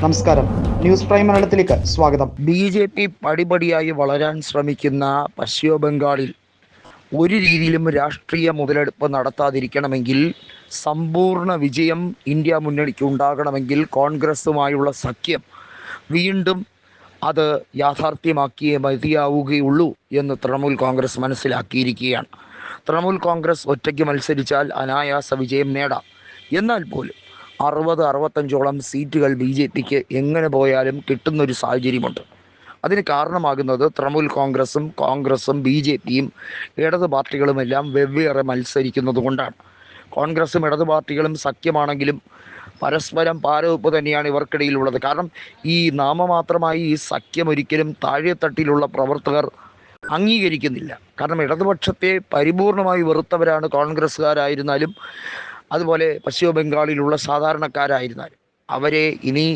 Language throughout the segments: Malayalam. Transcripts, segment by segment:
നമസ്കാരം. ന്യൂസ് പ്രൈം മലയാളത്തിലേക്ക് സ്വാഗതം. ബി ജെ പി പടിപടിയായി വളരാൻ ശ്രമിക്കുന്ന പശ്ചിമ ബംഗാളിൽ ഒരു രീതിയിലും രാഷ്ട്രീയ മുതലെടുപ്പ് നടത്താതിരിക്കണമെങ്കിൽ സമ്പൂർണ വിജയം ഇന്ത്യ മുന്നണിക്ക് ഉണ്ടാകണമെങ്കിൽ കോൺഗ്രസുമായുള്ള സഖ്യം വീണ്ടും അത് യാഥാർത്ഥ്യമാക്കിയേ മതിയാവുകയുള്ളൂ എന്ന് തൃണമൂൽ കോൺഗ്രസ് മനസ്സിലാക്കിയിരിക്കുകയാണ്. തൃണമൂൽ കോൺഗ്രസ് ഒറ്റയ്ക്ക് മത്സരിച്ചാൽ അനായാസ വിജയം നേടാം. എന്നാൽ പോലും അറുപത് അറുപത്തഞ്ചോളം സീറ്റുകൾ ബി ജെ പിക്ക് എങ്ങനെ പോയാലും കിട്ടുന്നൊരു സാഹചര്യമുണ്ട്. അതിന് കാരണമാകുന്നത് തൃണമൂൽ കോൺഗ്രസും കോൺഗ്രസും ബി ജെ പിയും ഇടത് പാർട്ടികളുമെല്ലാം വെവ്വേറെ മത്സരിക്കുന്നത് കൊണ്ടാണ്. കോൺഗ്രസും ഇടത് പാർട്ടികളും സഖ്യമാണെങ്കിലും പരസ്പരം പാരവെപ്പ് തന്നെയാണ് ഇവർക്കിടയിലുള്ളത്. കാരണം ഈ നാമമാത്രമായി ഈ സഖ്യം ഒരിക്കലും താഴെത്തട്ടിലുള്ള പ്രവർത്തകർ അംഗീകരിക്കുന്നില്ല. കാരണം ഇടതുപക്ഷത്തെ പരിപൂർണമായി വെറുത്തവരാണ് കോൺഗ്രസ്സുകാരായിരുന്നാലും അതുപോലെ പശ്ചിമ ബംഗാളിലുള്ള സാധാരണക്കാരായിരുന്നാലും അവരെ ഇനി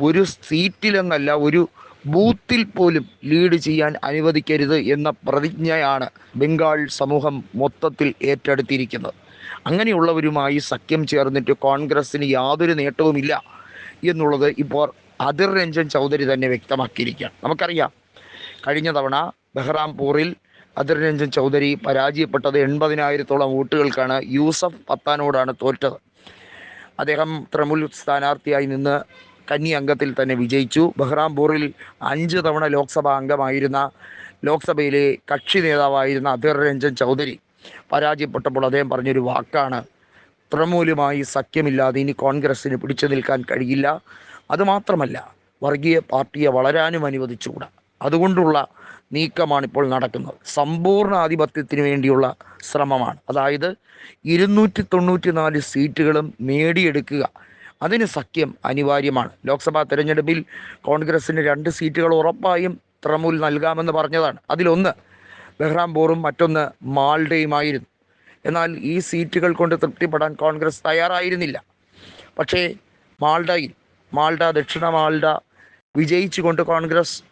ഒരു സീറ്റിലെന്നല്ല ഒരു ബൂത്തിൽ പോലും ലീഡ് ചെയ്യാൻ അനുവദിക്കരുത് എന്ന പ്രതിജ്ഞയാണ് ബംഗാൾ സമൂഹം മൊത്തത്തിൽ ഏറ്റെടുത്തിരിക്കുന്നത്. അങ്ങനെയുള്ളവരുമായി സഖ്യം ചേർന്നിട്ട് കോൺഗ്രസ്സിന് യാതൊരു നേട്ടവുമില്ല എന്നുള്ളത് ഇപ്പോൾ അതിർ രഞ്ജൻ ചൗധരി തന്നെ വ്യക്തമാക്കിയിരിക്കുകയാണ്. നമുക്കറിയാം കഴിഞ്ഞ തവണ ബഹ്റാംപൂറിൽ അതിർ രഞ്ജൻ ചൗധരി പരാജയപ്പെട്ടത് എൺപതിനായിരത്തോളം വോട്ടുകൾക്കാണ് യൂസഫ് പത്താനോടാണ് തോറ്റത്. അദ്ദേഹം തൃണമൂൽ സ്ഥാനാർത്ഥിയായി നിന്ന് കന്നി അംഗത്തിൽ തന്നെ വിജയിച്ചു. ബഹ്റാംപൂറിൽ അഞ്ച് തവണ ലോക്സഭാ അംഗമായിരുന്ന ലോക്സഭയിലെ കക്ഷി നേതാവായിരുന്ന അധിർ രഞ്ജൻ ചൗധരി പരാജയപ്പെട്ടപ്പോൾ അദ്ദേഹം പറഞ്ഞൊരു വാക്കാണ് തൃണമൂലുമായി സഖ്യമില്ലാതെ ഇനി കോൺഗ്രസ്സിന് പിടിച്ചു നിൽക്കാൻ കഴിയില്ല. അതുമാത്രമല്ല വർഗീയ പാർട്ടിയെ വളരാനും അനുവദിച്ചുകൂടാ. അതുകൊണ്ടുള്ള നീക്കമാണ് ഇപ്പോൾ നടക്കുന്നത്. സമ്പൂർണ ആധിപത്യത്തിന് വേണ്ടിയുള്ള ശ്രമമാണ്. അതായത് ഇരുന്നൂറ്റി തൊണ്ണൂറ്റി നാല് സീറ്റുകളും നേടിയെടുക്കുക. അതിന് സഖ്യം അനിവാര്യമാണ്. ലോക്സഭാ തെരഞ്ഞെടുപ്പിൽ കോൺഗ്രസിന് രണ്ട് സീറ്റുകൾ ഉറപ്പായും തൃണമൂൽ നൽകാമെന്ന് പറഞ്ഞതാണ്. അതിലൊന്ന് ബഹ്റാംപൂറും മറ്റൊന്ന് മാൾഡയുമായിരുന്നു. എന്നാൽ ഈ സീറ്റുകൾ കൊണ്ട് തൃപ്തിപ്പെടാൻ കോൺഗ്രസ് തയ്യാറായിരുന്നില്ല. പക്ഷേ മാൾഡയിൽ മാൾഡ ദക്ഷിണ മാൾഡ വിജയിച്ചുകൊണ്ട് കോൺഗ്രസ്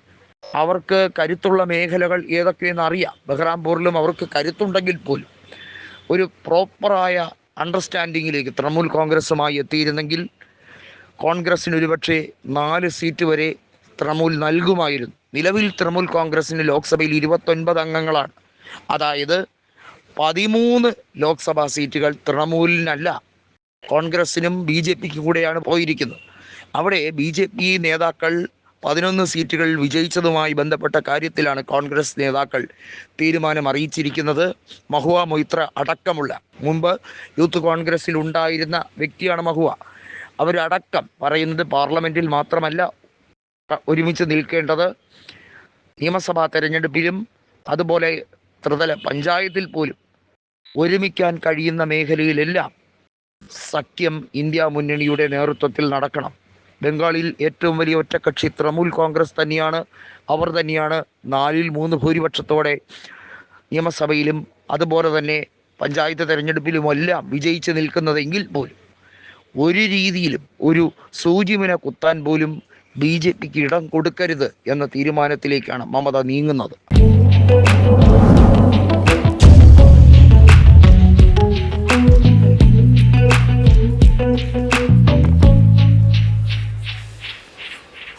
അവർക്ക് കരുത്തുള്ള മേഖലകൾ ഏതൊക്കെയെന്ന് അറിയാം. ബഹ്റാംപൂരിലും അവർക്ക് കരുത്തുണ്ടെങ്കിൽ പോലും ഒരു പ്രോപ്പറായ അണ്ടർസ്റ്റാൻഡിങ്ങിലേക്ക് തൃണമൂൽ കോൺഗ്രസ്സുമായി എത്തിയിരുന്നെങ്കിൽ കോൺഗ്രസ്സിന് ഒരുപക്ഷെ നാല് സീറ്റ് വരെ തൃണമൂൽ നൽകുമായിരുന്നു. നിലവിൽ തൃണമൂൽ കോൺഗ്രസ്സിന് ലോക്സഭയിൽ ഇരുപത്തൊൻപത് അംഗങ്ങളാണ്. അതായത് പതിമൂന്ന് ലോക്സഭാ സീറ്റുകൾ തൃണമൂലിനല്ല കോൺഗ്രസ്സിനും ബി ജെ പിക്ക് കൂടെയാണ് പോയിരിക്കുന്നത്. അവിടെ ബി ജെ പി നേതാക്കൾ പതിനൊന്ന് സീറ്റുകൾ വിജയിച്ചതുമായി ബന്ധപ്പെട്ട കാര്യത്തിലാണ് കോൺഗ്രസ് നേതാക്കൾ തീരുമാനം അറിയിച്ചിരിക്കുന്നത്. മഹുവ മൊയ്ത്ര അടക്കമുള്ള മുമ്പ് യൂത്ത് കോൺഗ്രസിൽ ഉണ്ടായിരുന്ന വ്യക്തിയാണ് മഹുവ. അവരടക്കം പറയുന്നത് പാർലമെന്റിൽ മാത്രമല്ല ഒരുമിച്ച് നിൽക്കേണ്ടത് നിയമസഭാ തെരഞ്ഞെടുപ്പിലും അതുപോലെ ത്രിതല പഞ്ചായത്തിൽ പോലും ഒരുമിക്കാൻ കഴിയുന്ന മേഖലയിലെല്ലാം സഖ്യം ഇന്ത്യ മുന്നണിയുടെ നേതൃത്വത്തിൽ നടക്കണം. ബംഗാളിൽ ഏറ്റവും വലിയ ഒറ്റക്കക്ഷി തൃണമൂൽ കോൺഗ്രസ് തന്നെയാണ്. അവർ തന്നെയാണ് നാലിൽ മൂന്ന് ഭൂരിപക്ഷത്തോടെ നിയമസഭയിലും അതുപോലെ തന്നെ പഞ്ചായത്ത് തെരഞ്ഞെടുപ്പിലുമെല്ലാം വിജയിച്ച് നിൽക്കുന്നതെങ്കിൽ പോലും ഒരു രീതിയിലും ഒരു സൂചിമിന കുത്താൻ പോലും ബി ജെ പിക്ക് ഇടം കൊടുക്കരുത് എന്ന തീരുമാനത്തിലേക്കാണ് മമത നീങ്ങുന്നത്.